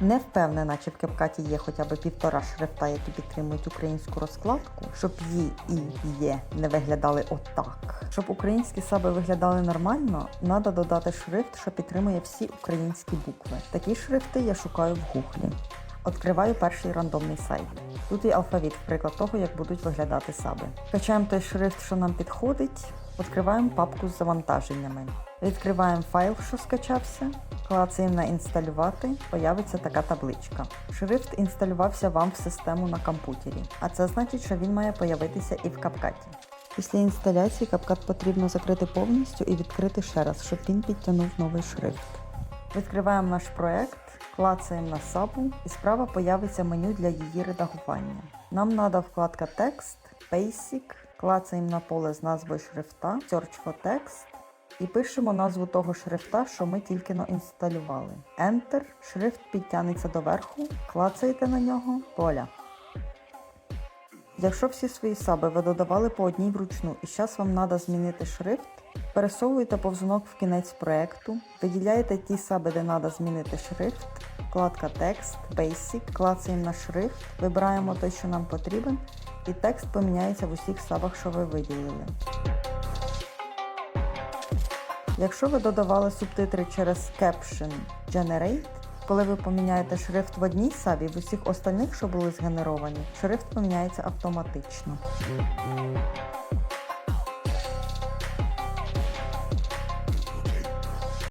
Не впевнена, чи в кепкаті є хоча б півтора шрифта, які підтримують українську розкладку, щоб «ї» і «є» не виглядали отак. Щоб українські саби виглядали нормально, треба додати шрифт, що підтримує всі українські букви. Такі шрифти я шукаю в гуглі. Відкриваю перший рандомний сайт. Тут є алфавіт, приклад того, як будуть виглядати саби. Качаємо той шрифт, що нам підходить, відкриваємо папку з завантаженнями. Відкриваємо файл, що скачався, клацаємо на інсталювати, появиться така табличка. Шрифт інсталювався вам в систему на комп'ютері, а це значить, що він має появитися і в капкаті. Після інсталяції капкат потрібно закрити повністю і відкрити ще раз, щоб він підтягнув новий шрифт. Відкриваємо наш проект, клацаємо на сабу і справа появиться меню для її редагування. Нам треба вкладка Текст, Basic, клацаємо на поле з назвою шрифта, Search for Text і пишемо назву того шрифта, що ми тільки но інсталювали. Enter, шрифт підтягнеться доверху, клацаєте на нього, поля. Якщо всі свої саби ви додавали по одній вручну і зараз вам треба змінити шрифт, пересовуєте повзунок в кінець проекту, виділяєте ті саби, де треба змінити шрифт, вкладка Текст, Basic, клацаємо на шрифт, вибираємо той, що нам потрібен, і текст поміняється в усіх сабах, що ви виділили. Якщо ви додавали субтитри через Caption Generate, коли ви поміняєте шрифт в одній саві, в усіх остальних, що були згенеровані, шрифт поміняється автоматично.